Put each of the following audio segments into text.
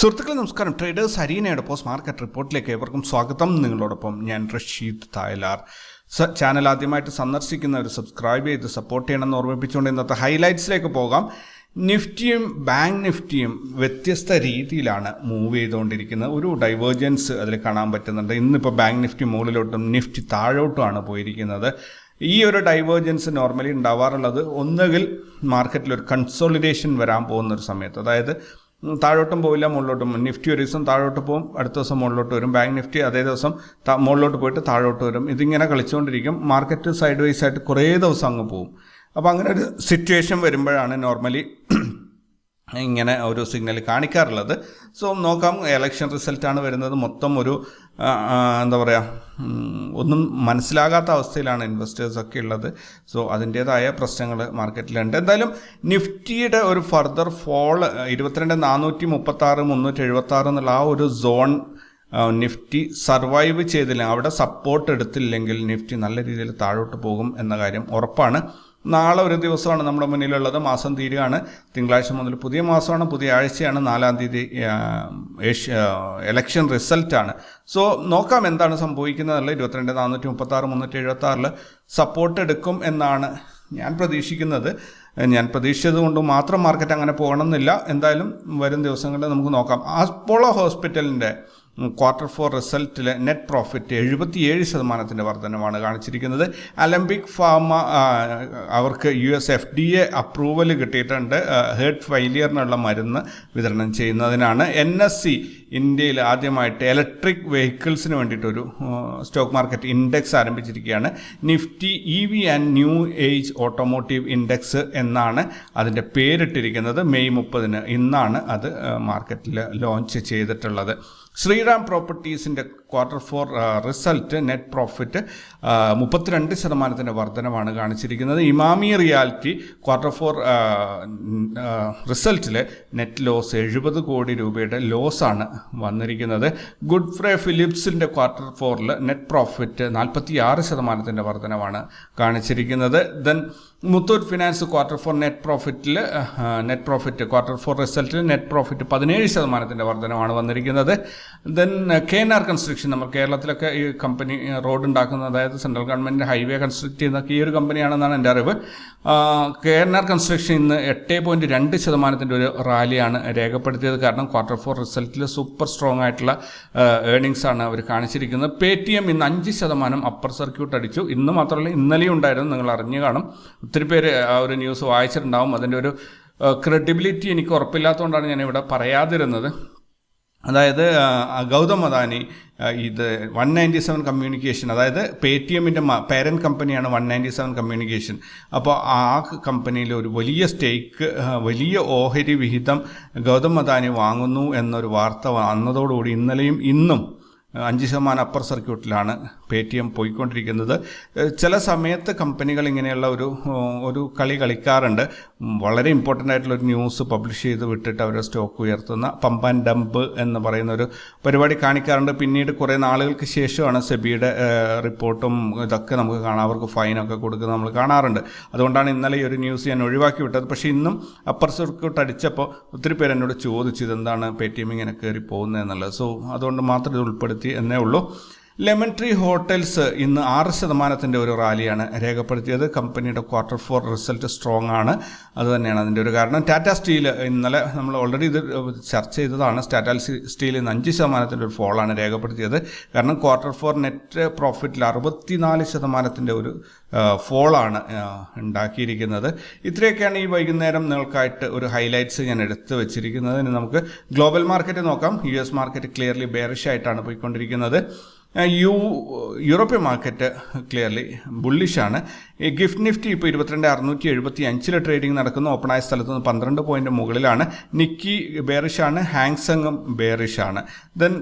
സുഹൃത്തുക്കളെ നമസ്കാരം. Traders ഹരീനയുടെ post market റിപ്പോർട്ടിലേക്ക് ഏവർക്കും സ്വാഗതം. നിങ്ങളോടൊപ്പം ഞാൻ റഷീദ് തായലാർ. ചാനൽ ആദ്യമായിട്ട് സന്ദർശിക്കുന്നവർ സബ്സ്ക്രൈബ് ചെയ്ത് സപ്പോർട്ട് ചെയ്യണമെന്ന് ഓർമ്മിപ്പിച്ചുകൊണ്ട് ഇന്നത്തെ ഹൈലൈറ്റ്സിലേക്ക് പോകാം. നിഫ്റ്റിയും ബാങ്ക് നിഫ്റ്റിയും വ്യത്യസ്ത രീതിയിലാണ് മൂവ് ചെയ്തുകൊണ്ടിരിക്കുന്നത്. ഒരു ഡൈവേർജൻസ് അതിൽ കാണാൻ പറ്റുന്നുണ്ട്. ഇന്നിപ്പോൾ ബാങ്ക് നിഫ്റ്റി മുകളിലോട്ടും നിഫ്റ്റി താഴോട്ടുമാണ് പോയിരിക്കുന്നത്. ഈ ഒരു ഡൈവേർജൻസ് നോർമലി ഉണ്ടാവാറുള്ളത് ഒന്നുകിൽ മാർക്കറ്റിൽ ഒരു കൺസോളിഡേഷൻ വരാൻ പോകുന്ന ഒരു സമയത്ത്. അതായത് താഴോട്ടും പോവില്ല മുകളിലോട്ടും. നിഫ്റ്റി ഒരു ദിവസം താഴോട്ട് പോകും അടുത്ത ദിവസം മുകളിലോട്ട് വരും. ബാങ്ക് നിഫ്റ്റി അതേ ദിവസം മുകളിലോട്ട് പോയിട്ട് താഴോട്ട് വരും. ഇതിങ്ങനെ കളിച്ചുകൊണ്ടിരിക്കും. മാർക്കറ്റ് സൈഡ് വൈസ് ആയിട്ട് കുറേ ദിവസം അങ്ങ് പോകും അപ്പോൾ അങ്ങനെ ഒരു സിറ്റുവേഷൻ വരുമ്പോഴാണ് നോർമലി ഇങ്ങനെ ഒരു സിഗ്നൽ കാണിക്കാറുള്ളത്. സോ നോക്കാം എലക്ഷൻ റിസൾട്ടാണ് വരുന്നത്. മൊത്തം ഒരു എന്താ പറയുക ഒന്നും മനസ്സിലാകാത്ത അവസ്ഥയിലാണ് ഇൻവെസ്റ്റേഴ്സൊക്കെ ഉള്ളത്. സോ അതിന്റേതായ പ്രശ്നങ്ങൾ മാർക്കറ്റിലുണ്ട്. എന്തായാലും നിഫ്റ്റിയുടെ ഒരു ഫർദർ ഫോൾ ഇരുപത്തിരണ്ട് നാനൂറ്റി മുപ്പത്തി ആറ് മുന്നൂറ്റി എഴുപത്തി ആറ് എന്നുള്ള ആ ഒരു സോൺ നിഫ്റ്റി സർവൈവ് ചെയ്തില്ല. അവിടെ സപ്പോർട്ട് എടുത്തില്ലെങ്കിൽ നിഫ്റ്റി നല്ല രീതിയിൽ താഴോട്ട് പോകും എന്ന കാര്യം ഉറപ്പാണ്. നാളെ ഒരു ദിവസമാണ് നമ്മുടെ മുന്നിലുള്ളത്. മാസം തീരുകയാണ്. തിങ്കളാഴ്ച മുതൽ പുതിയ മാസമാണ്. പുതിയ ആഴ്ചയാണ്. നാലാം തീയതി ഏഷ്യ എലക്ഷൻ റിസൾട്ടാണ് സോ നോക്കാം എന്താണ് സംഭവിക്കുന്നത് ഇരുപത്തിരണ്ട് നാനൂറ്റി മുപ്പത്തി ആറ് മുന്നൂറ്റി എഴുപത്തി ആറിൽ സപ്പോർട്ട് എടുക്കും എന്നാണ് ഞാൻ പ്രതീക്ഷിക്കുന്നത്. ഞാൻ പ്രതീക്ഷിച്ചത് കൊണ്ട് മാത്രം മാർക്കറ്റ് അങ്ങനെ പോകണമെന്നില്ല. എന്തായാലും വരും ദിവസങ്ങളിൽ നമുക്ക് നോക്കാം. അപ്പോളോ ഹോസ്പിറ്റലിന്റെ ക്വാർട്ടർ ഫോർ റിസൾട്ടിലെ നെറ്റ് പ്രോഫിറ്റ് എഴുപത്തിയേഴ് ശതമാനത്തിന്റെ വർധനമാണ് കാണിച്ചിരിക്കുന്നത്. അലംബിക് ഫാർമ അവർക്ക് U S F D A approval കിട്ടിയിട്ടുണ്ട്. ഹേർട്ട് ഫെയിലിയറിനുള്ള മരുന്ന് വിതരണം ചെയ്യുന്നതിനാണ്. എൻ എസ് സി ഇന്ത്യയിൽ ആദ്യമായിട്ട് ഇലക്ട്രിക് വെഹിക്കിൾസിന് വേണ്ടിയിട്ടൊരു സ്റ്റോക്ക് മാർക്കറ്റ് ഇൻഡെക്സ് ആരംഭിച്ചിരിക്കുകയാണ്. Nifty E V and new age automotive index എന്നാണ് അതിന്റെ പേരിട്ടിരിക്കുന്നത്. മെയ് മുപ്പതിന് ഇന്നാണ് അത് മാർക്കറ്റിൽ ലോഞ്ച് ചെയ്തിട്ടുള്ളത്. Shriram പ്രോപ്പർട്ടീസിന്റെ quarter four result net profit മുപ്പത്തിരണ്ട് ശതമാനത്തിന്റെ വർധനമാണ് കാണിച്ചിരിക്കുന്നത്. ഇമാമി റിയാലിറ്റി ക്വാർട്ടർ ഫോർ റിസൾട്ടിൽ നെറ്റ് ലോസ് എഴുപത് കോടി രൂപയുടെ ലോസാണ് വന്നിരിക്കുന്നത്. ഗുഡ് ഫ്രേ ഫിലിപ്സിന്റെ ക്വാർട്ടർ ഫോറിൽ നെറ്റ് പ്രോഫിറ്റ് നാൽപ്പത്തി ആറ് ശതമാനത്തിന്റെ വർധനമാണ് കാണിച്ചിരിക്കുന്നത്. Then Muthoot finance quarter four net പ്രോഫിറ്റിൽ net profit quarter four റിസൾട്ടിൽ നെറ്റ് പ്രോഫിറ്റ് പതിനേഴ് ശതമാനത്തിന്റെ വർധനമാണ് വന്നിരിക്കുന്നത്. Then K N R construction നമ്മൾ കേരളത്തിലൊക്കെ ഈ കമ്പനി റോഡ് ഉണ്ടാക്കുന്ന അതായത് സെൻട്രൽ ഗവൺമെന്റ് ഹൈവേ കൺസ്ട്രക്ട് ചെയ്യുന്ന ഈ ഒരു കമ്പനിയാണെന്നാണ് എന്റെ അറിവ്. കെ എൻ ആർ കൺസ്ട്രക്ഷൻ ഇന്ന് എട്ട് പോയിന്റ് രണ്ട് ശതമാനത്തിന്റെ ഒരു റാലിയാണ് രേഖപ്പെടുത്തിയത്. കാരണം ക്വാർട്ടർ ഫോർ റിസൾട്ടിൽ സൂപ്പർ സ്ട്രോങ് ആയിട്ടുള്ള ഏർണിങ്സ് ആണ് അവർ കാണിച്ചിരിക്കുന്നത്. പേ ടി എം ഇന്ന് അഞ്ച് ശതമാനം അപ്പർ സർക്യൂട്ട് അടിച്ചു. ഇന്ന് മാത്രമല്ല ഇന്നലെയും ഉണ്ടായിരുന്നു നിങ്ങൾ അറിഞ്ഞു കാണും. ഒത്തിരി പേര് ആ ഒരു ന്യൂസ് വായിച്ചിട്ടുണ്ടാവും. അതിന്റെ ഒരു ക്രെഡിബിലിറ്റി എനിക്ക് ഉറപ്പില്ലാത്തതുകൊണ്ടാണ് ഞാൻ ഇവിടെ പറയാതിരുന്നത്. അതായത് ഗൗതം അദാനി ഇത് വൺ നയന്റി സെവൻ കമ്മ്യൂണിക്കേഷൻ അതായത് പേ ടി എമ്മിന്റെ പേരന്റ് കമ്പനിയാണ് വൺ നയന്റി സെവൻ കമ്മ്യൂണിക്കേഷൻ. അപ്പോൾ ആ കമ്പനിയിൽ ഒരു വലിയ സ്റ്റേക്ക് വലിയ ഓഹരി വിഹിതം ഗൗതം അദാനി വാങ്ങുന്നു എന്നൊരു വാർത്ത വന്നതോടുകൂടി ഇന്നലെയും ഇന്നും അഞ്ച് ശതമാനം അപ്പർ സർക്യൂട്ടിലാണ് പേ ടി എം പോയിക്കൊണ്ടിരിക്കുന്നത് ചില സമയത്ത് കമ്പനികൾ ഇങ്ങനെയുള്ള ഒരു ഒരു കളി കളിക്കാറുണ്ട്. വളരെ ഇമ്പോർട്ടന്റ് ആയിട്ടുള്ള ഒരു ന്യൂസ് പബ്ലിഷ് ചെയ്ത് വിട്ടിട്ട് അവരുടെ സ്റ്റോക്ക് ഉയർത്തുന്ന പമ്പ് ആൻഡ് ഡംപ് എന്ന് പറയുന്ന ഒരു പരിപാടി കാണിക്കാറുണ്ട്. പിന്നീട് കുറേ നാളുകൾക്ക് ശേഷമാണ് സെബിയുടെ റിപ്പോർട്ടും ഇതൊക്കെ നമുക്ക് കാണാം. അവർക്ക് ഫൈനൊക്കെ കൊടുക്കുന്നത് നമ്മൾ കാണാറുണ്ട്. അതുകൊണ്ടാണ് ഇന്നലെ ഈ ഒരു ന്യൂസ് ഞാൻ ഒഴിവാക്കി വിട്ടത്. പക്ഷേ ഇന്നും അപ്പർ സർക്യൂട്ട് അടിച്ചപ്പോൾ ഒത്തിരി പേര് എന്നോട് ചോദിച്ചു ഇതെന്താണ് പേ ടി എം ഇങ്ങനെ കയറി പോകുന്നത് എന്നുള്ളത്. സോ അതുകൊണ്ട് മാത്രം ഇത് ഉൾപ്പെടുത്തി എന്നേ ഉള്ളൂ. ലെമൺ ട്രീ ഹോട്ടൽസ് ഇന്ന് ആറ് ശതമാനത്തിന്റെ ഒരു റാലിയാണ് രേഖപ്പെടുത്തിയത്. കമ്പനിയുടെ ക്വാർട്ടർ ഫോർ റിസൾട്ട് സ്ട്രോങ് ആണ്. അതുതന്നെയാണ് അതിന്റെ ഒരു കാരണം. ടാറ്റ സ്റ്റീൽ ഇന്നലെ നമ്മൾ ഓൾറെഡി ഇത് ചർച്ച ചെയ്തതാണ്. ടാറ്റ സ്റ്റീൽ ഇന്ന് അഞ്ച് ശതമാനത്തിന്റെ ഒരു ഫോളാണ് രേഖപ്പെടുത്തിയത്. കാരണം ക്വാർട്ടർ ഫോർ നെറ്റ് പ്രോഫിറ്റിൽ അറുപത്തിനാല് ശതമാനത്തിന്റെ ഒരു ഫോളാണ് ഉണ്ടാക്കിയിരിക്കുന്നത്. ഇത്രയൊക്കെയാണ് ഈ വൈകുന്നേരം നിങ്ങൾക്കായിട്ട് ഒരു ഹൈലൈറ്റ്സ് ഞാൻ എടുത്തു വെച്ചിരിക്കുന്നത്. ഇനി നമുക്ക് ഗ്ലോബൽ മാർക്കറ്റ് നോക്കാം. U S market clearly bearish ആയിട്ടാണ് പോയിക്കൊണ്ടിരിക്കുന്നത്. യു യൂറോപ്യൻ മാർക്കറ്റ് ക്ലിയർലി ബുള്ളിഷാണ്. ഈ ഗിഫ്റ്റ് നിഫ്റ്റി ഇപ്പോൾ ഇരുപത്തിരണ്ട് അറുന്നൂറ്റി എഴുപത്തി അഞ്ചിൽ ട്രേഡിംഗ് നടക്കുന്നു. ഓപ്പണായ സ്ഥലത്ത് നിന്ന് പന്ത്രണ്ട് പോയിന്റ് മുകളിലാണ്. നിക്കി ബേറിഷാണ് ഹാങ്സങ്ങും ബേറിഷാണ്. ദെൻ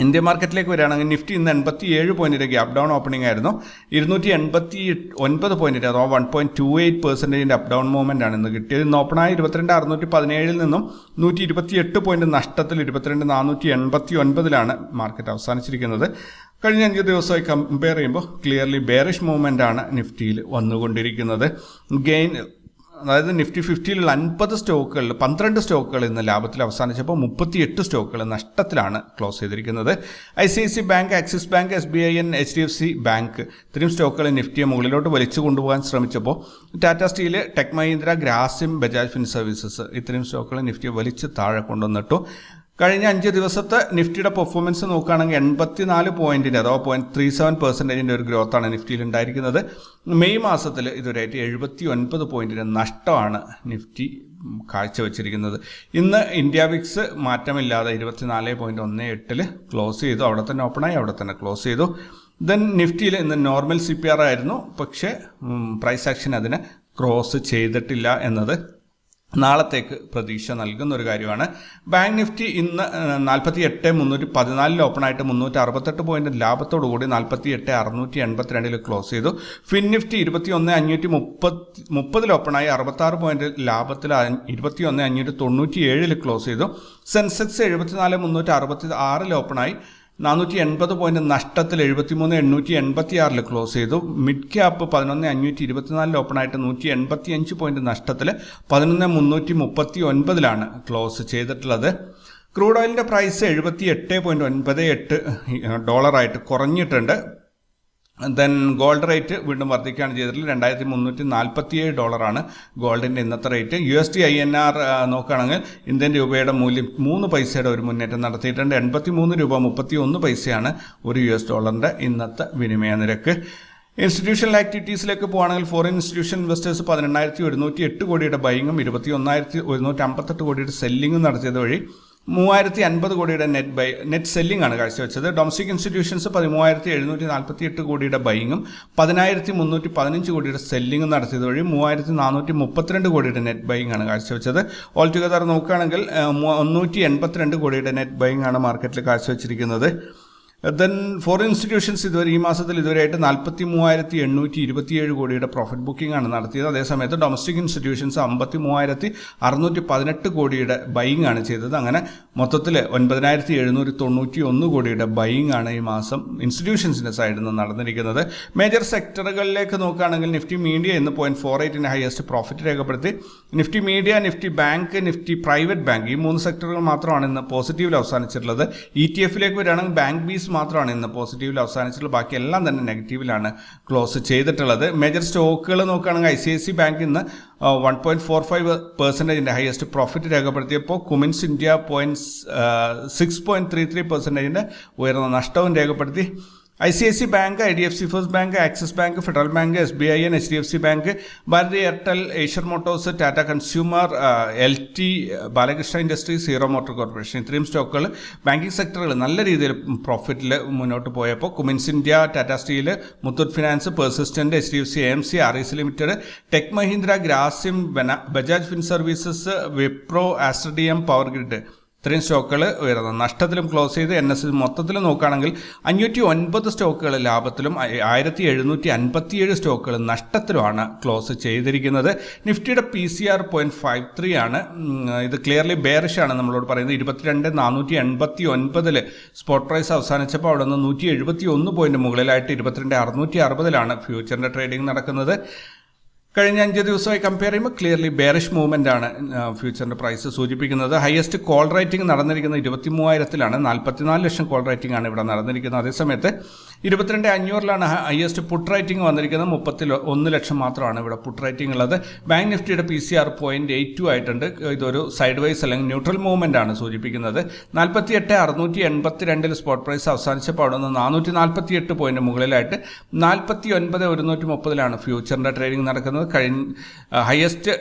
ഇന്ത്യ മാർക്കറ്റിലേക്ക് വരികയാണെങ്കിൽ നിഫ്റ്റി ഇന്ന് എൺപത്തി ഏഴ് പോയിന്റിന്റെ ഗ്യാപ് ഡൗൺ ഓപ്പണിംഗ് ആയിരുന്നു. ഇരുന്നൂറ്റി എൺപത്തി ഒൻപത് പോയിന്റിന്റെ അഥവാ വൺ പോയിന്റ് ടു എയ്റ്റ് പെർസെന്റേജിന്റെ അപ് ഡൗൺ മൂവ്മെന്റ് ആണ് ഇന്ന് കിട്ടിയത്. ഇന്ന് ഓപ്പണായ ഇരുപത്തിരണ്ട് അറുന്നൂറ്റി പതിനേഴിൽ നിന്നും നൂറ്റി ഇരുപത്തി എട്ട് പോയിന്റ് നഷ്ടത്തിൽ ഇരുപത്തിരണ്ട് നാനൂറ്റി എൺപത്തി ഒൻപതിലാണ് മാർക്കറ്റ് അവസാനിച്ചിരിക്കുന്നത്. കഴിഞ്ഞ അഞ്ച് ദിവസമായി കമ്പയർ ചെയ്യുമ്പോൾ ക്ലിയർലി ബെയറിഷ് മൂവ്മെന്റ് ആണ് നിഫ്റ്റിയിൽ വന്നുകൊണ്ടിരിക്കുന്നത്. ഗെയിൻ അതായത് നിഫ്റ്റി ഫിഫ്റ്റിയിലുള്ള അൻപത് സ്റ്റോക്കുകളിൽ പന്ത്രണ്ട് സ്റ്റോക്കുകൾ ഇന്ന് ലാഭത്തിൽ അവസാനിച്ചപ്പോൾ മുപ്പത്തിയെട്ട് സ്റ്റോക്കുകൾ നഷ്ടത്തിലാണ് ക്ലോസ് ചെയ്തിരിക്കുന്നത്. I C I C bank Axis bank S B I N H D F C bank ഇത്രയും സ്റ്റോക്കുകൾ നിഫ്റ്റിയെ മുകളിലോട്ട് വലിച്ചു കൊണ്ടുപോകാൻ ശ്രമിച്ചപ്പോൾ Tata steel tech Mahindra Grasim Bajaj fin services ഇത്രയും സ്റ്റോക്കുകൾ നിഫ്റ്റിയെ വലിച്ച് താഴെ കൊണ്ടുവന്നിട്ടു. കഴിഞ്ഞ അഞ്ച് ദിവസത്തെ നിഫ്റ്റിയുടെ പെർഫോമൻസ് നോക്കുകയാണെങ്കിൽ എൺപത്തിനാല് പോയിന്റിന് അഥവാ പോയിന്റ് ത്രീ സെവൻ പെർസെന്റേജിന്റെ ഒരു ഗ്രോത്താണ് നിഫ്റ്റിയിൽ ഉണ്ടായിരിക്കുന്നത്. മെയ് മാസത്തിൽ ഇതുവരെയായിട്ട് എഴുപത്തി ഒൻപത് പോയിന്റിന് നഷ്ടമാണ് നിഫ്റ്റി കാഴ്ചവെച്ചിരിക്കുന്നത്. ഇന്ന് ഇന്ത്യ വിക്സ് മാറ്റമില്ലാതെ ഇരുപത്തിനാല് പോയിന്റ് ഒന്ന് എട്ടിൽ ക്ലോസ് ചെയ്തു. അവിടെ തന്നെ ഓപ്പണായി അവിടെ തന്നെ ക്ലോസ് ചെയ്തു. ദെൻ നിഫ്റ്റിയിൽ ഇന്ന് നോർമൽ സി പി ആർ ആയിരുന്നു. പക്ഷേ പ്രൈസ് ആക്ഷൻ അതിന് ക്രോസ് ചെയ്തിട്ടില്ല എന്നത് നാളത്തേക്ക് പ്രതീക്ഷ നൽകുന്ന ഒരു കാര്യമാണ്. ബാങ്ക് നിഫ്റ്റി ഇന്ന് നാൽപ്പത്തി എട്ട് മുന്നൂറ്റി പതിനാലിൽ ഓപ്പണായിട്ട് മുന്നൂറ്റി അറുപത്തെട്ട് പോയിന്റ് ലാഭത്തോടു കൂടി നാൽപ്പത്തി എട്ട് അറുന്നൂറ്റി എൺപത്തിരണ്ടിൽ ക്ലോസ് ചെയ്തു. ഫിൻ നിഫ്റ്റി ഇരുപത്തി ഒന്ന് അഞ്ഞൂറ്റി മുപ്പത്തി മുപ്പതിൽ ഓപ്പണായി അറുപത്താറ് പോയിന്റ് ലാഭത്തിൽ ഇരുപത്തി ഒന്ന് അഞ്ഞൂറ്റി തൊണ്ണൂറ്റി ഏഴിൽ ക്ലോസ് ചെയ്തു. സെൻസെക്സ് എഴുപത്തിനാല് മുന്നൂറ്റി അറുപത്തി ആറിൽ ഓപ്പണായി. നാനൂറ്റി എൺപത് പോയിന്റ് നഷ്ടത്തിൽ എഴുപത്തിമൂന്ന് എണ്ണൂറ്റി എൺപത്തി ആറിൽ ക്ലോസ് ചെയ്തു. മിഡ് ക്യാപ്പ് പതിനൊന്ന് അഞ്ഞൂറ്റി ഇരുപത്തിനാലിൽ ഓപ്പണായിട്ട് നൂറ്റി എൺപത്തി അഞ്ച് പോയിന്റ് നഷ്ടത്തിൽ പതിനൊന്ന് മുന്നൂറ്റി മുപ്പത്തി ഒൻപതിലാണ് ക്ലോസ് ചെയ്തിട്ടുള്ളത് ക്രൂഡ് ഓയിലിന്റെ പ്രൈസ് എഴുപത്തി എട്ട് പോയിന്റ് ഒൻപത് എട്ട് ഡോളറായിട്ട് കുറഞ്ഞിട്ടുണ്ട്. ദെൻ ഗോൾഡ് റേറ്റ് വീണ്ടും വർദ്ധിക്കുകയാണ് ചെയ്തിട്ടുള്ളത്. രണ്ടായിരത്തി മുന്നൂറ്റി നാൽപ്പത്തി ഏഴ് ഡോളറാണ് ഗോൾഡിന്റെ ഇന്നത്തെ rate U S D I N R നോക്കുകയാണെങ്കിൽ ഇന്ത്യൻ രൂപയുടെ മൂല്യം മൂന്ന് പൈസയുടെ ഒരു മുന്നേറ്റം നടത്തിയിട്ടുണ്ട്. എൺപത്തി മൂന്ന് രൂപ മുപ്പത്തി ഒന്ന് പൈസയാണ് ഒരു യു എസ് ഡോളറിന്റെ ഇന്നത്തെ വിനിമയ നിരക്ക്. ഇൻസ്റ്റിറ്റ്യൂഷണൽ ആക്ടിവിറ്റീസിലേക്ക് പോകുകയാണെങ്കിൽ ഫോറിൻ ഇൻസ്റ്റിറ്റ്യൂഷൻ ഇൻവെസ്റ്റേഴ്സ് പതിനെണ്ണായിരത്തി ഒരുന്നൂറ്റി എട്ട് കോടിയുടെ ബൈങ്ങും ഇരുപത്തി ഒന്നായിരത്തി ഒരുന്നൂറ്റി അമ്പത്തെട്ട് കോടിയുടെ സെല്ലിങ്ങും നടത്തിയത് വഴി മൂവായിരത്തി അൻപത് കോടിയുടെ നെറ്റ് ബൈ നെറ്റ് സെല്ലിംഗ് ആണ് കാഴ്ചവെച്ചത്. ഡൊമസ്റ്റിക് ഇൻസ്റ്റിറ്റ്യൂഷൻസ് പതിമൂവായിരത്തി എഴുന്നൂറ്റി നാൽപ്പത്തി എട്ട് കോടിയുടെ ബൈങ്ങും പതിനായിരത്തി മുന്നൂറ്റി പതിനഞ്ച് കോടിയുടെ സെല്ലിംഗും നടത്തിയത് വഴി മൂവായിരത്തി നാനൂറ്റി മുപ്പത്തിരണ്ട് കോടിയുടെ നെറ്റ് ബൈങ്ങ് ആണ് കാഴ്ചവെച്ചത്. ഓൾ ടുഗദർ നോക്കുകയാണെങ്കിൽ മുന്നൂറ്റി എൺപത്തിരണ്ട് കോടിയുടെ നെറ്റ് ബൈങ് ആണ് മാർക്കറ്റിൽ കാഴ്ചവെച്ചിരിക്കുന്നത്. ദെൻ ഫോറിൻ ഇൻസ്റ്റിറ്റ്യൂഷൻസ് ഇതുവരെ ഈ മാസത്തിൽ ഇതുവരെയായിട്ട് നാൽപ്പത്തി മൂവായിരത്തി എണ്ണൂറ്റി ഇരുപത്തിയേഴ് കോടിയുടെ പ്രോഫിറ്റ് ബുക്കിംഗ് ആണ് നടത്തിയത്. അതേസമയത്ത് ഡൊമസ്റ്റിക് ഇൻസ്റ്റിറ്റ്യൂഷൻസ് അമ്പത്തി മൂവായിരത്തി അറുന്നൂറ്റി പതിനെട്ട് കോടിയുടെ ബൈയിങ് ആണ് ചെയ്തത്. അങ്ങനെ മൊത്തത്തിൽ ഒൻപതിനായിരത്തി എഴുന്നൂറ്റി തൊണ്ണൂറ്റി ഒന്ന് കോടിയുടെ ബൈയിങ് ആണ് ഈ മാസം ഇൻസ്റ്റിറ്റ്യൂഷൻസിന്റെ സൈഡിൽ നിന്ന് നടന്നിരിക്കുന്നത്. മേജർ സെക്ടറുകളിലേക്ക് നോക്കുകയാണെങ്കിൽ നിഫ്റ്റി മീഡിയ ഇന്ന് പോയിന്റ് ഫോർ എയ്റ്റിന് ഹയസ്റ്റ് പ്രോഫിറ്റ് രേഖപ്പെടുത്തി. Nifty media Nifty bank Nifty private bank ഈ മൂന്ന് സെക്ടറുകൾ മാത്രമാണ് ഇന്ന് പോസിറ്റീവിൽ അവസാനിച്ചിട്ടുള്ളത്. ഇ ടി എഫിലേക്ക് വരികയാണെങ്കിൽ ബാങ്ക് ബീസ് മാത്രമാണ് ഇന്ന് പോസിറ്റീവിൽ അവസാനിച്ചിട്ടുള്ളത് ബാക്കി എല്ലാം തന്നെ നെഗറ്റീവിലാണ് ക്ലോസ് ചെയ്തിട്ടുള്ളത്. മേജർ സ്റ്റോക്കുകൾ നോക്കുകയാണെങ്കിൽ I C I C bank ഇന്ന് വൺ പോയിന്റ് ഫോർ ഫൈവ് പെർസെന്റേജിന്റെ highest profit രേഖപ്പെടുത്തിയപ്പോൾ Cummins India point six point three three പെർസെന്റേജിന്റെ ഉയർന്ന നഷ്ടവും രേഖപ്പെടുത്തി. I C I C bank I D F C first bank Axis bank federal bank S B I N H D F C bank Bharti Airtel Eicher motors Tata consumer L T Balakrishna industries Hero motor corporation ഇത്രയും സ്റ്റോക്കുകൾ banking സെക്ടറുകൾ നല്ല രീതിയിൽ പ്രോഫിറ്റിൽ മുന്നോട്ട് പോയപ്പോൾ Cummins India Tata steel Muthoot finance persistent H D F C M C R E C limited tech Mahindra Grasim Bajaj fin services Wipro ആസ്ട്രഡിയം power grid. ഇത്രയും സ്റ്റോക്കുകൾ ഉയർന്നത് നഷ്ടത്തിലും ക്ലോസ് ചെയ്ത് എൻ എസ് മൊത്തത്തിൽ നോക്കുകയാണെങ്കിൽ അഞ്ഞൂറ്റി ഒൻപത് സ്റ്റോക്കുകൾ ലാഭത്തിലും ആയിരത്തി എഴുന്നൂറ്റി അൻപത്തിയേഴ് സ്റ്റോക്കുകൾ നഷ്ടത്തിലുമാണ് ക്ലോസ് ചെയ്തിരിക്കുന്നത്. നിഫ്റ്റിയുടെ P C R point five three ആണ്. ഇത് ക്ലിയർലി ബേറിഷ് ആണ് നമ്മളോട് പറയുന്നത്. ഇരുപത്തിരണ്ട് നാനൂറ്റി എൺപത്തി ഒൻപതിൽ സ്പോട്ട് പ്രൈസ് അവസാനിച്ചപ്പോൾ അവിടെ നിന്ന് നൂറ്റി എഴുപത്തി ഒന്ന് പോയിന്റ് മുകളിലായിട്ട് ഇരുപത്തിരണ്ട് അറുന്നൂറ്റി അറുപതിലാണ് ഫ്യൂച്ചറിന്റെ ട്രേഡിംഗ് നടക്കുന്നത്. കഴിഞ്ഞ അഞ്ച് ദിവസമായി കമ്പയർ ചെയ്യുമ്പോൾ ക്ലിയർലി ബേറിഷ് മൂവ്മെന്റ് ആണ് ഫ്യൂച്ചറിന്റെ പ്രൈസ് സൂചിപ്പിക്കുന്നത്. ഹയസ്റ്റ് കോൾ റൈറ്റിംഗ് നടന്നിരിക്കുന്നത് ഇരുപത്തി മൂവായിരത്തിലാണ് നാൽപ്പത്തിനാല് ലക്ഷം കോൾ റൈറ്റിംഗ് ആണ് ഇവിടെ നടന്നിരിക്കുന്നത്. അതേസമയത്ത് ഇരുപത്തിരണ്ട് അഞ്ഞൂറിലാണ് ഹയസ്റ്റ് പുട്ട് റൈറ്റിംഗ് വന്നിരിക്കുന്നത്. മുപ്പത്തി ഒന്ന് ലക്ഷം മാത്രമാണ് ഇവിടെ പുട്ട് റൈറ്റിംഗ് ഉള്ളത്. ബാങ്ക് നിഫ്റ്റിയുടെ P C R point eight two ആയിട്ടുണ്ട്. ഇതൊരു സൈഡ് വൈസ് അല്ലെങ്കിൽ ന്യൂട്രൽ മൂവ്മെന്റ് ആണ് സൂചിപ്പിക്കുന്നത്. നാൽപ്പത്തി എട്ട് അറുന്നൂറ്റി എൺപത്തി രണ്ടിൽ സ്പോട്ട് പ്രൈസ് അവസാനിച്ചപ്പോൾ അവിടെ നിന്ന് നാനൂറ്റി നാൽപ്പത്തി എട്ട് പോയിന്റ് മുകളിലായിട്ട് നാൽപ്പത്തി ഒൻപത് ഒരുന്നൂറ്റി മുപ്പതിലാണ് ഫ്യൂച്ചറിന്റെ ട്രേഡിംഗ് നടക്കുന്നത്. കഴിഞ്ഞ ഹയസ്റ്റ്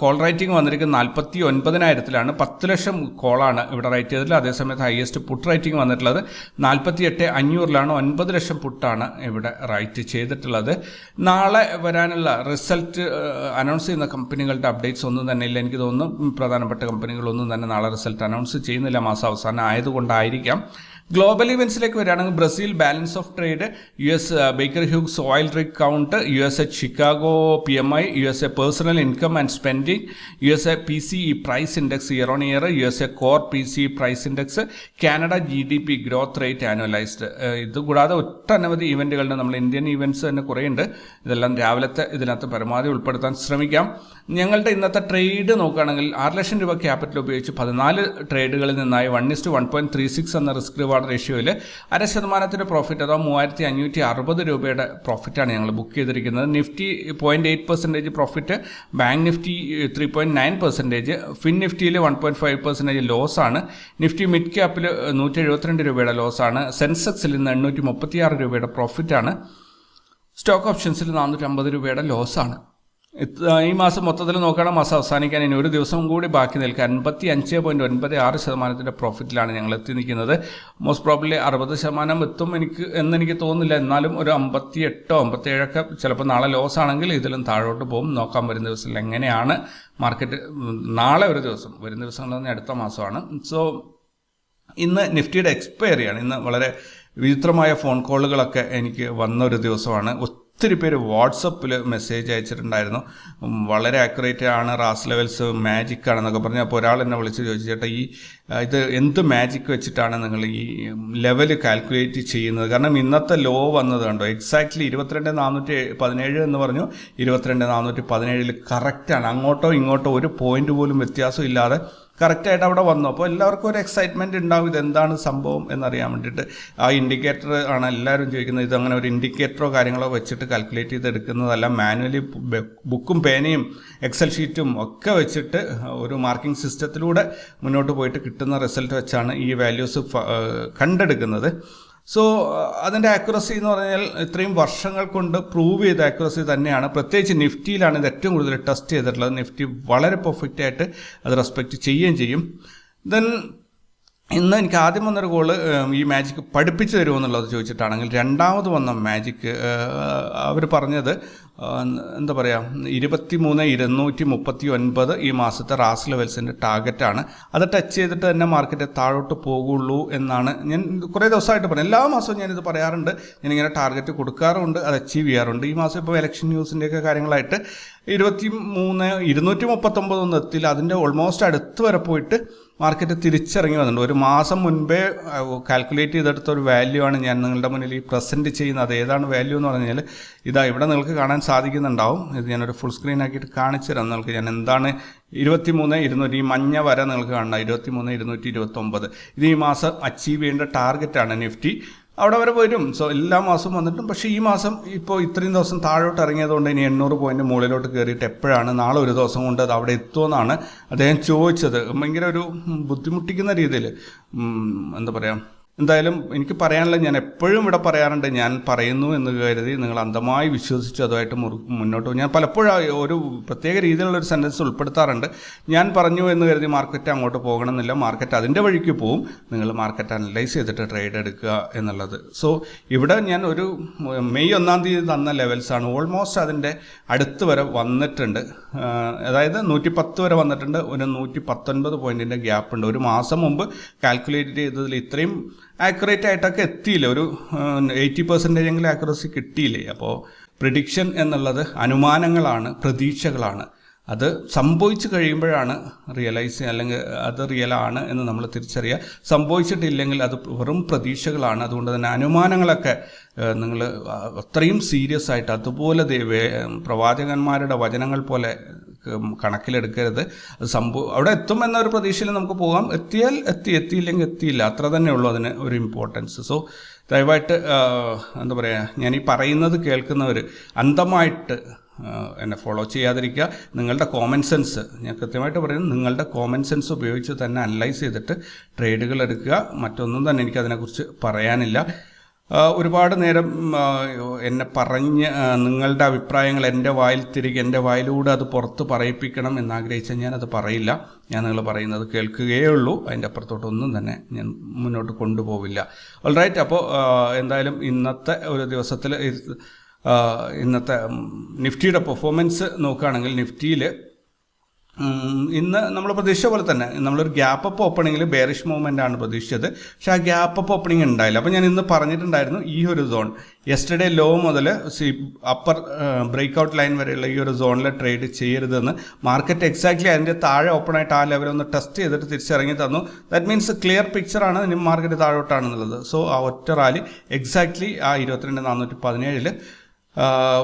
കോൾ റൈറ്റിംഗ് വന്നിരിക്കുന്നത് നാൽപ്പത്തി ഒൻപതിനായിരത്തിലാണ് പത്ത് ലക്ഷം കോളാണ് ഇവിടെ റൈറ്റ് ചെയ്തിട്ടുള്ളത്. അതേസമയത്ത് ഹയസ്റ്റ് പുട്ട് റൈറ്റിംഗ് വന്നിട്ടുള്ളത് നാൽപ്പത്തി എട്ട് അഞ്ഞൂറിലാണ്. ഒൻപത് ലക്ഷം പുട്ടാണ് ഇവിടെ റൈറ്റ് ചെയ്തിട്ടുള്ളത്. നാളെ വരാനുള്ള റിസൾട്ട് അനൗൺസ് ചെയ്യുന്ന കമ്പനികളുടെ അപ്ഡേറ്റ്സ് ഒന്നും തന്നെ ഇല്ല. എനിക്ക് തോന്നുന്നു പ്രധാനപ്പെട്ട കമ്പനികളൊന്നും തന്നെ നാളെ റിസൾട്ട് അനൗൺസ് ചെയ്യുന്നില്ല. മാസം അവസാനം ആയതുകൊണ്ടായിരിക്കാം. ഗ്ലോബൽ ഇവൻസിലേക്ക് വരികയാണെങ്കിൽ Brazil balance of trade U S Baker Hughes oil rig count U S A Chicago P M I U S A personal income and spending U S A P C E price index year on year U S A core P C price index Canada G D P growth rate annualised ഇത് കൂടാതെ ഒട്ടനവധി ഇവന്റുകളുണ്ട് നമ്മൾ Indian events തന്നെ കുറേ ഉണ്ട് ഇതെല്ലാം രാവിലത്തെ ഇതിനകത്ത് പരമാവധി ഉൾപ്പെടുത്താൻ ശ്രമിക്കാം. ഞങ്ങളുടെ ഇന്നത്തെ ട്രേഡ് നോക്കുകയാണെങ്കിൽ ആറ് ലക്ഷം രൂപ ക്യാപിറ്റൽ ഉപയോഗിച്ച് പതിനാല് ട്രേഡുകളിൽ നിന്നായി one is to one point three six എന്ന റിസ്ക് റിവാർഡ് റേഷ്യോയിൽ അര ശതമാനത്തിന്റെ പ്രോഫിറ്റ് അഥവാ മൂവായിരത്തി അഞ്ഞൂറ്റി അറുപത് രൂപയുടെ പ്രോഫിറ്റാണ് ഞങ്ങൾ ബുക്ക് ചെയ്തിരിക്കുന്നത്. Nifty point eight percentage profit bank Nifty three point nine percentage fin നിഫ്റ്റിയിൽ one point five percentage ലോസാണ് നിഫ്റ്റി മിഡ് ക്യാപ്പിൽ നൂറ്റി എഴുപത്തിരണ്ട് രൂപയുടെ ലോസാണ് സെൻസെക്സിൽ നിന്ന് എണ്ണൂറ്റി മുപ്പത്തിയാറ് രൂപയുടെ പ്രോഫിറ്റാണ് സ്റ്റോക്ക് ഓപ്ഷൻസിൽ നാനൂറ്റി അമ്പത് രൂപയുടെ ലോസാണ് ഈ മാസം മൊത്തത്തിൽ നോക്കുകയാണ് മാസം അവസാനിക്കാൻ ഇനി ഒരു ദിവസം കൂടി ബാക്കി നിൽക്കുക. അൻപത്തി അഞ്ച് പോയിന്റ് ഒൻപത് ആറ് ശതമാനത്തിന്റെ പ്രോഫിറ്റിലാണ് ഞങ്ങൾ എത്തി നിൽക്കുന്നത്. മോസ്റ്റ് പ്രോബ്ലി അറുപത് ശതമാനം എത്തും എനിക്ക് എന്നെനിക്ക് തോന്നുന്നില്ല. എന്നാലും ഒരു അമ്പത്തി എട്ടോ അമ്പത്തി ഏഴൊക്കെ ചിലപ്പോൾ നാളെ ലോസ് ആണെങ്കിൽ ഇതിലും താഴോട്ട് പോകും. നോക്കാൻ വരുന്ന ദിവസത്തിൽ എങ്ങനെയാണ് മാർക്കറ്റ് നാളെ ഒരു ദിവസം വരുന്ന ദിവസങ്ങൾ തന്നെ അടുത്ത മാസമാണ്. സോ ഇന്ന് നിഫ്റ്റിയുടെ എക്സ്പയറിയാണ് ഇന്ന് വളരെ വിചിത്രമായ ഫോൺ കോളുകളൊക്കെ എനിക്ക് വന്ന ഒരു ദിവസമാണ്. ഒത്തിരി പേര് വാട്സപ്പിൽ മെസ്സേജ് അയച്ചിട്ടുണ്ടായിരുന്നു. വളരെ ആക്യുറേറ്റ് ആണ് റാസ് ലെവൽസ് മാജിക് ആണെന്നൊക്കെ പറഞ്ഞു അപ്പോൾ ഒരാൾ എന്നെ വിളിച്ച് ചോദിച്ചു ചേട്ടാ ഈ ഇത് എന്ത് മാജിക് വെച്ചിട്ടാണ് നിങ്ങൾ ഈ ലെവൽ കാൽക്കുലേറ്റ് ചെയ്യുന്നത്? കാരണം ഇന്നത്തെ ലോ വന്നത് കണ്ടോ എക്സാക്ട്ലി ഇരുപത്തിരണ്ട് നാനൂറ്റി പതിനേഴ് എന്ന് പറഞ്ഞു. ഇരുപത്തിരണ്ട് നാനൂറ്റി പതിനേഴിൽ കറക്റ്റാണ് അങ്ങോട്ടോ ഇങ്ങോട്ടോ ഒരു പോയിന്റ് പോലും വ്യത്യാസം ഇല്ലാതെ കറക്റ്റായിട്ട് അവിടെ വന്നു. അപ്പോൾ എല്ലാവർക്കും ഒരു എക്സൈറ്റ്മെന്റ് ഉണ്ടാവും ഇതെന്താണ് സംഭവം എന്നറിയാൻ വേണ്ടിയിട്ട്. ആ ഇൻഡിക്കേറ്റർ ആണ് എല്ലാവരും ചോദിക്കുന്നത്. ഇത് അങ്ങനെ ഒരു ഇൻഡിക്കേറ്ററോ കാര്യങ്ങളോ വെച്ചിട്ട് കാൽക്കുലേറ്റ് ചെയ്ത് എടുക്കുന്നതല്ല. മാനുവലി ബുക്കും പേനയും എക്സൽ ഷീറ്റും ഒക്കെ വെച്ചിട്ട് ഒരു മാർക്കിംഗ് സിസ്റ്റത്തിലൂടെ മുന്നോട്ട് പോയിട്ട് കിട്ടുന്ന റിസൾട്ട് വെച്ചാണ് ഈ വാല്യൂസ് കണ്ടെടുക്കുന്നത്. സോ അതിന്റെ ആക്യുറസി എന്ന് പറഞ്ഞാൽ ഇത്രയും വർഷങ്ങൾ കൊണ്ട് പ്രൂവ് ചെയ്ത ആക്യുറസി തന്നെയാണ്. പ്രത്യേകിച്ച് നിഫ്റ്റിയിലാണ് ഇത് ഏറ്റവും കൂടുതൽ ടെസ്റ്റ് ചെയ്തിട്ടുള്ളത്. നിഫ്റ്റി വളരെ പെർഫെക്റ്റ് ആയിട്ട് അത് റെസ്പെക്റ്റ് ചെയ്യുകയും ചെയ്യും. ദെൻ ഇന്ന് എനിക്ക് ആദ്യം വന്നൊരു കോൾ ഈ മാജിക് പഠിപ്പിച്ചു തരുമോ എന്നുള്ളത് ചോദിച്ചിട്ടാണെങ്കിൽ രണ്ടാമത് വന്ന മാജിക് അവർ പറഞ്ഞത് എന്താ പറയുക ഇരുപത്തി മൂന്ന് ഇരുന്നൂറ്റി മുപ്പത്തി ഒൻപത് ഈ മാസത്തെ റാസ് ലെവൽസിന്റെ ടാർഗറ്റാണ് അത് ടച്ച് ചെയ്തിട്ട് തന്നെ മാർക്കറ്റ് താഴോട്ട് പോകുള്ളൂ എന്നാണ് ഞാൻ കുറേ ദിവസമായിട്ട് പറഞ്ഞു എല്ലാ മാസവും ഞാനിത് പറയാറുണ്ട്. ഞാനിങ്ങനെ ടാർഗറ്റ് കൊടുക്കാറുണ്ട് അത് അച്ചീവ് ചെയ്യാറുണ്ട്. ഈ മാസം ഇപ്പോൾ ഇലക്ഷൻ ന്യൂസിന്റെയൊക്കെ കാര്യങ്ങളായിട്ട് ഇരുപത്തി മൂന്ന് ഇരുന്നൂറ്റി മുപ്പത്തൊമ്പതൊന്നും എത്തില്ല അതിന്റെ ഓൾമോസ്റ്റ് അടുത്ത് വരെ പോയിട്ട് മാർക്കറ്റ് തിരിച്ചിറങ്ങി വന്നിട്ടുണ്ട്. ഒരു മാസം മുൻപേ കാൽക്കുലേറ്റ് ചെയ്തെടുത്ത ഒരു വാല്യൂ ആണ് ഞാൻ നിങ്ങളുടെ മുന്നിൽ ഈ പ്രസന്റ് ചെയ്യുന്നത്. അത് ഏതാണ് വാല്യൂ എന്ന് പറഞ്ഞു കഴിഞ്ഞാൽ ഇതാ ഇവിടെ നിങ്ങൾക്ക് കാണാൻ സാധിക്കുന്നുണ്ടാവും. ഇത് ഞാനൊരു ഫുൾ സ്ക്രീൻ ആക്കിയിട്ട് കാണിച്ചു തരാം നിങ്ങൾക്ക്. ഞാൻ എന്താണ് ഇരുപത്തി മൂന്ന് ഇരുന്നൂറ്റി ഈ മഞ്ഞ വര നിങ്ങൾക്ക് കാണണം ഇരുപത്തി മൂന്ന് ഇരുന്നൂറ്റി ഇരുപത്തൊമ്പത്. ഇത് ഈ മാസം അച്ചീവ് ചെയ്യേണ്ട ടാർഗറ്റാണ് നിഫ്റ്റി അവിടെ വരെ വരും. സോ എല്ലാ മാസവും വന്നിട്ടും. പക്ഷേ ഈ മാസം ഇപ്പോൾ ഇത്രയും ദിവസം താഴോട്ട് ഇറങ്ങിയതുകൊണ്ട് ഇനി എണ്ണൂറ് പോയിന്റ് മുകളിലോട്ട് കയറിയിട്ട് എപ്പോഴാണ് നാളെ ഒരു ദിവസം കൊണ്ട് അത് അവിടെ എത്തുമെന്നാണ് അദ്ദേഹം ചോദിച്ചത്. ഭയങ്കര ഒരു ബുദ്ധിമുട്ടിക്കുന്ന രീതിയിൽ എന്താ പറയുക എന്തായാലും എനിക്ക് പറയാനുള്ളത് ഞാൻ എപ്പോഴും ഇവിടെ പറയാറുണ്ട് ഞാൻ പറയുന്നു എന്ന് കരുതി നിങ്ങൾ അന്ധമായി വിശ്വസിച്ച് അതുമായിട്ട് മുന്നോട്ട് ഞാൻ പലപ്പോഴും ഒരു പ്രത്യേക രീതിയിലുള്ള ഒരു സെന്റൻസ് ഉൾപ്പെടുത്താറുണ്ട്. ഞാൻ പറഞ്ഞു എന്ന് കരുതി മാർക്കറ്റ് അങ്ങോട്ട് പോകണമെന്നില്ല. മാർക്കറ്റ് അതിന്റെ വഴിക്ക് പോവും. നിങ്ങൾ മാർക്കറ്റ് അനലൈസ് ചെയ്തിട്ട് ട്രേഡ് എടുക്കുക എന്നുള്ളത്. സോ ഇവിടെ ഞാൻ ഒരു മെയ് ഒന്നാം തീയതി തന്ന ലെവൽസാണ് ഓൾമോസ്റ്റ് അതിന്റെ അടുത്ത് വരെ വന്നിട്ടുണ്ട്. അതായത് നൂറ്റി പത്ത് വരെ വന്നിട്ടുണ്ട്. ഒരു നൂറ്റി പത്തൊൻപത് പോയിന്റിന്റെ ഗ്യാപ്പ് ഉണ്ട്. ഒരു മാസം മുമ്പ് കാൽക്കുലേറ്റ് ചെയ്തതിൽ ഇത്രയും ആക്യുറേറ്റ് ആയിട്ടൊക്കെ എത്തിയില്ല. ഒരു എയ്റ്റി പെർസെന്റേജ് എങ്കിലും ആക്യുറസി കിട്ടിയില്ലേ? അപ്പോൾ പ്രിഡിക്ഷൻ എന്നുള്ളത് അനുമാനങ്ങളാണ് പ്രതീക്ഷകളാണ്. അത് സംഭവിച്ചു കഴിയുമ്പോഴാണ് റിയലൈസ് അല്ലെങ്കിൽ അത് റിയൽ ആണ് എന്ന് നമ്മൾ തിരിച്ചറിയുക. സംഭവിച്ചിട്ടില്ലെങ്കിൽ അത് വെറും പ്രതീക്ഷകളാണ്. അതുകൊണ്ട് തന്നെ അനുമാനങ്ങളൊക്കെ നിങ്ങൾ അത്രയും സീരിയസ് ആയിട്ട് അതുപോലെ പ്രവാചകന്മാരുടെ വചനങ്ങൾ പോലെ കണക്കിലെടുക്കരുത്. സംഭവം അവിടെ എത്തും എന്നൊരു പ്രതീക്ഷയിൽ നമുക്ക് പോകാം. എത്തിയാൽ എത്തി എത്തിയില്ലെങ്കിൽ എത്തിയില്ല. അത്ര തന്നെ ഉള്ളൂ അതിന് ഒരു ഇമ്പോർട്ടൻസ് സോ ദയവായിട്ട് എന്താ പറയുക ഞാൻ ഈ പറയുന്നത് കേൾക്കുന്നവർ അന്ധമായിട്ട് എന്നെ ഫോളോ ചെയ്യാതിരിക്കുക. നിങ്ങളുടെ കോമൺ സെൻസ് ഞാൻ കൃത്യമായിട്ട് പറയുന്നത് നിങ്ങളുടെ കോമൺ സെൻസ് ഉപയോഗിച്ച് തന്നെ അനലൈസ് ചെയ്തിട്ട് ട്രേഡുകൾ എടുക്കുക. മറ്റൊന്നും തന്നെ എനിക്ക് അതിനെക്കുറിച്ച് പറയാനില്ല. ഒരുപാട് നേരം എന്നെ പറഞ്ഞ് നിങ്ങളുടെ അഭിപ്രായങ്ങൾ എന്റെ വായിൽ തിരികെ എന്റെ വായിലൂടെ അത് പുറത്ത് പറയിപ്പിക്കണം എന്നാഗ്രഹിച്ചാൽ ഞാനത് പറയില്ല. ഞാൻ നിങ്ങൾ പറയുന്നത് കേൾക്കുകയേ ഉള്ളൂ. അതിന്റെ അപ്പുറത്തോട്ടൊന്നും തന്നെ ഞാൻ മുന്നോട്ട് കൊണ്ടുപോവില്ല. ഓൾറൈറ്റ് അപ്പോൾ എന്തായാലും ഇന്നത്തെ ഒരു ദിവസത്തിൽ ഇന്നത്തെ നിഫ്റ്റിയുടെ പെർഫോമൻസ് നോക്കുകയാണെങ്കിൽ നിഫ്റ്റിയിൽ ഇന്ന് നമ്മൾ പ്രതീക്ഷിച്ച പോലെ തന്നെ നമ്മളൊരു ഗ്യാപ്പ് അപ്പ് ഓപ്പണിങ്ങിൽ ബേറിഷ് മൂവ്മെന്റ് ആണ് പ്രതീക്ഷിച്ചത്. പക്ഷേ ആ ഗ്യാപ്പ് അപ്പ് ഓപ്പണിംഗ് ഉണ്ടായില്ല. അപ്പോൾ ഞാൻ ഇന്ന് പറഞ്ഞിട്ടുണ്ടായിരുന്നു ഈ ഒരു സോൺ യെസ്റ്റർഡേ ലോ മുതൽ അപ്പർ ബ്രേക്ക് ഔട്ട് ലൈൻ വരെയുള്ള ഈ ഒരു സോണിൽ ട്രേഡ് ചെയ്യരുതെന്ന് മാർക്കറ്റ് എക്സാക്ട്ലി അതിന്റെ താഴെ ഓപ്പൺ ആയിട്ട് ആ ലെവൽ ഒന്ന് ടെസ്റ്റ് ചെയ്തിട്ട് തിരിച്ചിറങ്ങി തന്നു. ദാറ്റ് മീൻസ് ക്ലിയർ പിക്ചറാണ് ഇനി മാർക്കറ്റ് താഴോട്ടാണെന്നുള്ളത് സോ ആ ഒറ്റ റാലി എക്സാക്ട്ലി ആ ഇരുപത്തിരണ്ട് നാനൂറ്റി പതിനേഴിൽ ആ,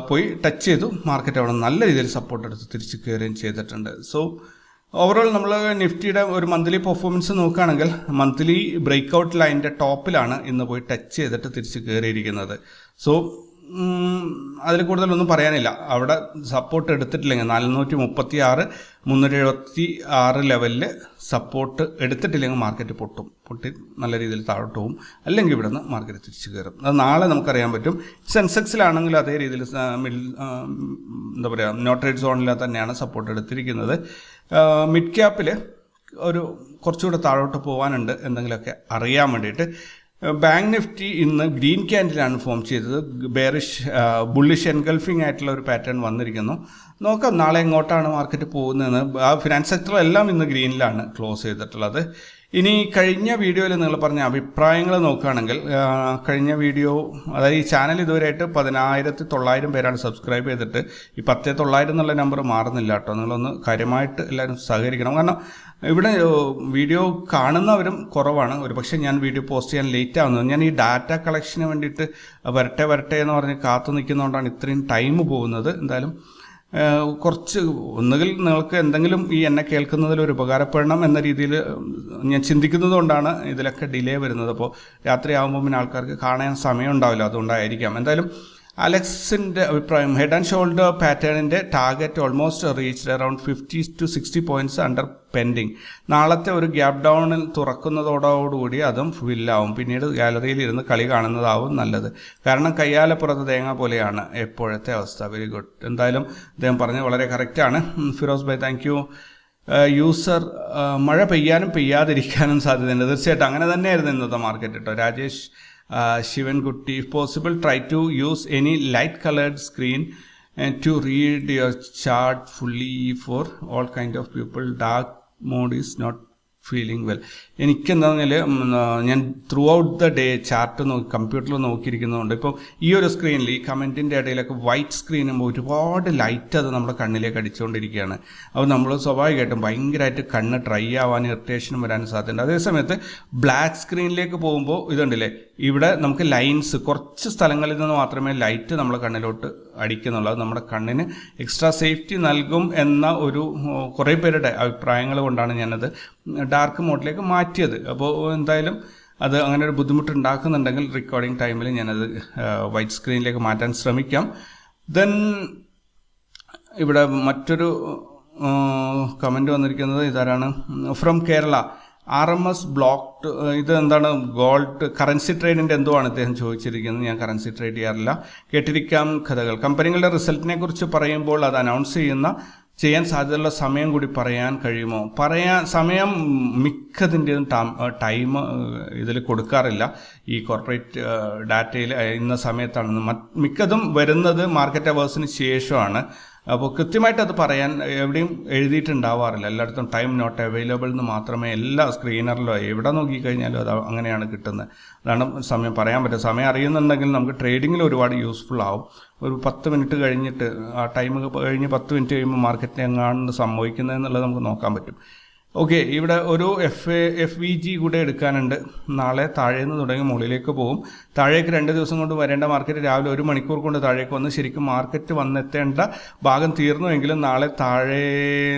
പോയി ടച്ച് ചെയ്തു. മാർക്കറ്റ് അവിടെ നല്ല രീതിയിൽ സപ്പോർട്ട് എടുത്ത് തിരിച്ച് കയറുകയും ചെയ്തിട്ടുണ്ട്. സോ ഓവറോൾ നമ്മൾ നിഫ്റ്റിയുടെ ഒരു മന്ത്ലി പെർഫോമൻസ് നോക്കുകയാണെങ്കിൽ മന്ത്ലി ബ്രേക്ക് ഔട്ട് ലൈനിന്റെ ടോപ്പിലാണ് ഇന്ന് പോയി ടച്ച് ചെയ്തിട്ട് തിരിച്ച് കയറിയിരിക്കുന്നത് സോ അതിൽ കൂടുതലൊന്നും പറയാനില്ല. അവിടെ സപ്പോർട്ട് എടുത്തിട്ടില്ലെങ്കിൽ നാനൂറ്റി മുപ്പത്തി ആറ് മുന്നൂറ്റി എഴുപത്തി ആറ് ലെവലിൽ സപ്പോർട്ട് എടുത്തിട്ടില്ലെങ്കിൽ മാർക്കറ്റ് പൊട്ടും. പൊട്ടി നല്ല രീതിയിൽ താഴോട്ട് പോകും അല്ലെങ്കിൽ ഇവിടെ നിന്ന് മാർക്കറ്റ് തിരിച്ചു കയറും. അത് നാളെ നമുക്കറിയാൻ പറ്റും. സെൻസെക്സിലാണെങ്കിൽ അതേ രീതിയിൽ മിഡിൽ എന്താ പറയുക നോട്ടറേറ്റ് സോണിൽ തന്നെയാണ് സപ്പോർട്ട് എടുത്തിരിക്കുന്നത്. മിഡ് ക്യാപ്പിൽ ഒരു കുറച്ചുകൂടെ താഴോട്ട് പോകാനുണ്ട് എന്തെങ്കിലുമൊക്കെ അറിയാൻ വേണ്ടിയിട്ട് ബാങ്ക് നിഫ്റ്റി ഇന്ന് ഗ്രീൻ ക്യാൻഡിലാണ് ഫോം ചെയ്തത്. ബെയറിഷ് ബുള്ളിഷ് എൻഗൾഫിംഗ് ആയിട്ടുള്ള ഒരു പാറ്റേൺ വന്നിരിക്കുന്നു. നോക്കാം നാളെ എങ്ങോട്ടാണ് മാർക്കറ്റ് പോകുന്നതെന്ന്. ആ ഫിനാൻസ് സെക്ടറെല്ലാം ഇന്ന് ഗ്രീനിലാണ് ക്ലോസ് ചെയ്തിട്ടുള്ളത്. ഇനി കഴിഞ്ഞ വീഡിയോയിൽ നിങ്ങൾ പറഞ്ഞ അഭിപ്രായങ്ങൾ നോക്കുകയാണെങ്കിൽ കഴിഞ്ഞ വീഡിയോ അതായത് ഈ ചാനൽ ഇതുവരെയായിട്ട് പതിനായിരത്തി തൊള്ളായിരം പേരാണ് സബ്സ്ക്രൈബ് ചെയ്തിട്ട് ഈ പത്തേ തൊള്ളായിരം എന്നുള്ള നമ്പർ മാറുന്നില്ല കേട്ടോ. നിങ്ങളൊന്ന് കാര്യമായിട്ട് എല്ലാവരും സഹകരിക്കണം. കാരണം ഇവിടെ വീഡിയോ കാണുന്നവരും കുറവാണ്. ഒരു പക്ഷേ ഞാൻ വീഡിയോ പോസ്റ്റ് ചെയ്യാൻ ലേറ്റ് ആവുന്നത്. ഞാൻ ഈ ഡാറ്റ കളക്ഷന് വേണ്ടിയിട്ട് വരട്ടെ വരട്ടെ എന്ന് പറഞ്ഞ് കാത്തു നിൽക്കുന്നതുകൊണ്ടാണ് ഇത്രയും ടൈം പോകുന്നത്. എന്തായാലും കുറച്ച് ഒന്നുകിൽ നിങ്ങൾക്ക് എന്തെങ്കിലും ഈ എന്നെ കേൾക്കുന്നതിൽ ഒരു ഉപകാരപ്പെടണം എന്ന രീതിയിൽ ഞാൻ ചിന്തിക്കുന്നത് കൊണ്ടാണ് ഇതിലൊക്കെ ഡിലേ വരുന്നത്. അപ്പോൾ രാത്രിയാകുമ്പോൾ പിന്നെ ആൾക്കാർക്ക് കാണാൻ സമയം ഉണ്ടാവില്ല. അതുകൊണ്ടായിരിക്കാം. എന്തായാലും അലക്സിന്റെ അഭിപ്രായം head and shoulder പാറ്റേണിന്റെ target almost reached around fifty two sixty points under pending നാളത്തെ ഒരു ഗ്യാപ് ഡൗണിൽ തുറക്കുന്നതോടുകൂടി അതും ഫില്ലാവും പിന്നീട് ഗാലറിയിൽ ഇരുന്ന് കളി കാണുന്നതാവും നല്ലത്. കാരണം കയ്യാലപ്പുറത്ത് തേങ്ങ പോലെയാണ് എപ്പോഴത്തെ അവസ്ഥ. വെരി ഗുഡ് എന്തായാലും അദ്ദേഹം പറഞ്ഞത് വളരെ കറക്റ്റാണ് Firoz by thank you user മഴ പെയ്യാനും പെയ്യാതിരിക്കാനും സാധ്യതയുണ്ട്. തീർച്ചയായിട്ടും അങ്ങനെ തന്നെയായിരുന്നു ഇന്നത്തെ മാർക്കറ്റ് കേട്ടോ Rajesh uh, Shivankutti. If possible, try to use any light colored screen and to read your chart fully for all kind of people. Dark mode is not feeling well. പറഞ്ഞാൽ ഞാൻ throughout the day chart നോക്കി കമ്പ്യൂട്ടറിൽ നോക്കിയിരിക്കുന്നതുകൊണ്ട് ഇപ്പോൾ ഈ ഒരു സ്ക്രീനിൽ ഈ കമന്റിന്റെ ഇടയിലൊക്കെ വൈറ്റ് സ്ക്രീനുമ്പോൾ ഒരുപാട് ലൈറ്റ് അത് നമ്മുടെ കണ്ണിലേക്ക് അടിച്ചുകൊണ്ടിരിക്കുകയാണ് അപ്പോൾ നമ്മൾ സ്വാഭാവികമായിട്ടും ഭയങ്കരമായിട്ട് കണ്ണ് ഡ്രൈ ആവാനും ഇറിറ്റേഷനും വരാനും സാധ്യതയുണ്ട്. അതേസമയത്ത് ബ്ലാക്ക് സ്ക്രീനിലേക്ക് പോകുമ്പോൾ ഇതുണ്ടല്ലേ ഇവിടെ നമുക്ക് ലൈൻസ് കുറച്ച് സ്ഥലങ്ങളിൽ നിന്ന് മാത്രമേ ലൈറ്റ് നമ്മുടെ കണ്ണിലോട്ട് അടിക്കുന്നുള്ളൂ. അത് നമ്മുടെ കണ്ണിന് എക്സ്ട്രാ സേഫ്റ്റി നൽകും എന്ന ഒരു കുറേ പേരുടെ അഭിപ്രായങ്ങൾ കൊണ്ടാണ് ഞാനത് ഡാർക്ക് മോഡിലേക്ക് മാറ്റിയത്. അപ്പോൾ എന്തായാലും അത് അങ്ങനെ ഒരു ബുദ്ധിമുട്ടുണ്ടാക്കുന്നുണ്ടെങ്കിൽ റെക്കോർഡിംഗ് ടൈമിൽ ഞാനത് വൈറ്റ് സ്ക്രീനിലേക്ക് മാറ്റാൻ ശ്രമിക്കാം. ദെൻ ഇവിടെ മറ്റൊരു കമന്റ് വന്നിരിക്കുന്നത് ഇതാരാണ്? From Kerala R M S blocked ഇത് എന്താണ്? ഗോൾഡ് കറൻസി ട്രേഡിന്റെ എന്തുവാണ് ഇദ്ദേഹം ചോദിച്ചിരിക്കുന്നത്? ഞാൻ കറൻസി ട്രേഡ് ചെയ്യാറില്ല. കേട്ടിരിക്കാം കഥകൾ. കമ്പനികളുടെ റിസൾട്ടിനെ കുറിച്ച് പറയുമ്പോൾ അത് അനൗൺസ് ചെയ്യുന്ന ചെയ്യാൻ സാധ്യതയുള്ള സമയം കൂടി പറയാൻ കഴിയുമോ? പറയാൻ സമയം മിക്കതിന്റെയും ടൈം ഇതിൽ കൊടുക്കാറില്ല. ഈ കോർപ്പറേറ്റ് ഡാറ്റയിൽ ഇന്ന സമയത്താണ് മറ്റ് മിക്കതും വരുന്നത് മാർക്കറ്റ് അവേഴ്സിന് ശേഷമാണ്. അപ്പോൾ കൃത്യമായിട്ട് അത് പറയാൻ എവിടെയും എഴുതിയിട്ടുണ്ടാവാറില്ല. എല്ലായിടത്തും ടൈം നോട്ട് അവൈലബിൾ എന്ന് മാത്രമേ എല്ലാ സ്ക്രീനറിലോ എവിടെ നോക്കിക്കഴിഞ്ഞാലും അത് അങ്ങനെയാണ് കിട്ടുന്നത്. അതാണ് സമയം പറയാൻ പറ്റുക. സമയം അറിയുന്നുണ്ടെങ്കിൽ നമുക്ക് ട്രേഡിങ്ങിൽ ഒരുപാട് യൂസ്ഫുൾ ആവും. ഒരു പത്ത് മിനിറ്റ് കഴിഞ്ഞിട്ട് ആ ടൈം കഴിഞ്ഞ് പത്ത് മിനിറ്റ് കഴിയുമ്പോൾ മാർക്കറ്റിൽ എങ്ങാണ്ട് സംഭവിക്കുന്നത് എന്നുള്ളത് നമുക്ക് നോക്കാൻ പറ്റും. ഓക്കെ ഇവിടെ ഒരു F A F V G കൂടെ എടുക്കാനുണ്ട്. നാളെ താഴേന്ന് തുടങ്ങി മുകളിലേക്ക് പോകും. താഴേക്ക് രണ്ട് ദിവസം കൊണ്ട് വരേണ്ട മാർക്കറ്റ് രാവിലെ ഒരു മണിക്കൂർ കൊണ്ട് താഴേക്ക് വന്ന് ശരിക്കും മാർക്കറ്റ് വന്നെത്തേണ്ട ഭാഗം തീർന്നുവെങ്കിലും നാളെ താഴെ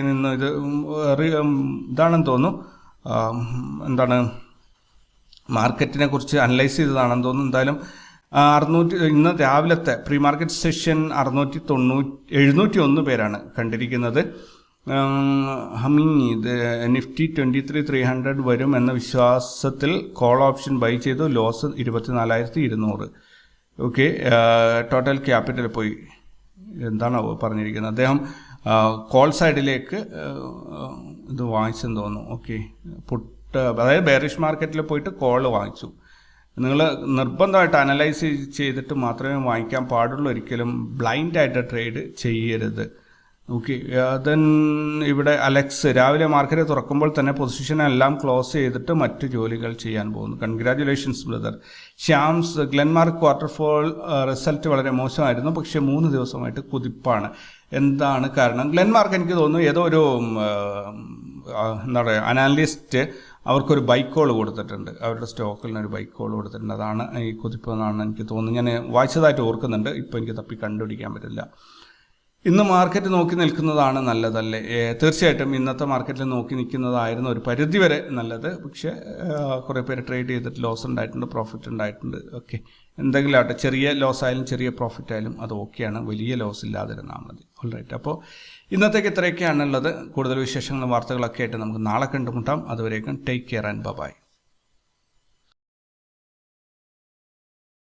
നിന്ന് ഇത് ഇതാണെന്ന് തോന്നുന്നു. എന്താണ് മാർക്കറ്റിനെ കുറിച്ച് അനലൈസ് ചെയ്തതാണെന്ന് തോന്നുന്നു. എന്തായാലും അറുന്നൂറ്റി ഇന്ന് രാവിലത്തെ പ്രീ മാർക്കറ്റ് സെഷൻ അറുന്നൂറ്റി തൊണ്ണൂറ്റി എഴുന്നൂറ്റി ഒന്ന് പേരാണ് കണ്ടിരിക്കുന്നത്. ഹമിങ് ഇത് Nifty twenty three three hundred വരും എന്ന വിശ്വാസത്തിൽ കോൾ ഓപ്ഷൻ ബൈ ചെയ്തു. ലോസ് ഇരുപത്തിനാലായിരത്തി ഇരുന്നൂറ് ഓക്കെ ടോട്ടൽ ക്യാപിറ്റൽ പോയി. എന്താണ് പറഞ്ഞിരിക്കുന്നത്? അദ്ദേഹം കോൾ സൈഡിലേക്ക് ഇത് വാങ്ങിച്ചെന്ന് തോന്നുന്നു. ഓക്കെ പുട്ട് അതായത് ബെയറിഷ് മാർക്കറ്റിൽ പോയിട്ട് കോൾ വാങ്ങിച്ചു. നിങ്ങൾ നിർബന്ധമായിട്ട് അനലൈസ് ചെയ്തിട്ട് മാത്രമേ വാങ്ങിക്കാൻ പാടുള്ളൂ. ഒരിക്കലും ബ്ലൈൻഡായിട്ട് ട്രേഡ് ചെയ്യരുത്. ഓക്കെ ദെൻ ഇവിടെ അലക്സ് രാവിലെ മാർക്കറ്റ് തുറക്കുമ്പോൾ തന്നെ പൊസിഷൻ എല്ലാം ക്ലോസ് ചെയ്തിട്ട് മറ്റ് ജോലികൾ ചെയ്യാൻ പോകുന്നു. കൺഗ്രാറ്റുലേഷൻസ് ബ്രദർ ശ്യാംസ് ഗ്ലെൻമാർക്ക് ക്വാർട്ടർ ഫോൾ റിസൾട്ട് വളരെ മോശമായിരുന്നു. പക്ഷേ മൂന്ന് ദിവസമായിട്ട് കുതിപ്പാണ്. എന്താണ് കാരണം? ഗ്ലെൻമാർക്ക് എനിക്ക് തോന്നുന്നു ഏതോ ഒരു എന്താ പറയുക അനാലിസ്റ്റ് അവർക്കൊരു ബൈക്ക് കോൾ കൊടുത്തിട്ടുണ്ട്. അവരുടെ സ്റ്റോക്കിൽ നിന്ന് ഒരു ബൈക്ക് കോൾ കൊടുത്തിട്ടുണ്ട്. അതാണ് ഈ കുതിപ്പ് എന്നാണ് എനിക്ക് തോന്നുന്നത്. ഞാൻ വായിച്ചതായിട്ട് ഓർക്കുന്നുണ്ട്. ഇപ്പോൾ എനിക്ക് തപ്പി കണ്ടുപിടിക്കാൻ പറ്റില്ല. ഇന്ന് മാർക്കറ്റ് നോക്കി നിൽക്കുന്നതാണ് നല്ലതല്ലേ? തീർച്ചയായിട്ടും ഇന്നത്തെ മാർക്കറ്റിൽ നോക്കി നിൽക്കുന്നതായിരുന്നു ഒരു പരിധി വരെ നല്ലത്. പക്ഷേ കുറേ പേര് ട്രേഡ് ചെയ്തിട്ട് ലോസ് ഉണ്ടായിട്ടുണ്ട് പ്രോഫിറ്റ് ഉണ്ടായിട്ടുണ്ട്. ഓക്കെ. എന്തെങ്കിലും ആവട്ടെ ചെറിയ ലോസ് ആയാലും ചെറിയ പ്രോഫിറ്റ് ആയാലും അത് ഓക്കെയാണ് വലിയ ലോസ് ഇല്ലാതിരുന്നാൽ മതി. ഓൾറൈറ്റ് അപ്പോൾ ഇന്നത്തേക്ക് ഇത്രയൊക്കെയാണുള്ളത്. കൂടുതൽ വിശേഷങ്ങളും വാർത്തകളൊക്കെ ആയിട്ട് നമുക്ക് നാളെ കണ്ടുമുട്ടാം. അതുവരേക്കും ടേക്ക് കെയർ ആൻഡ് ബൈ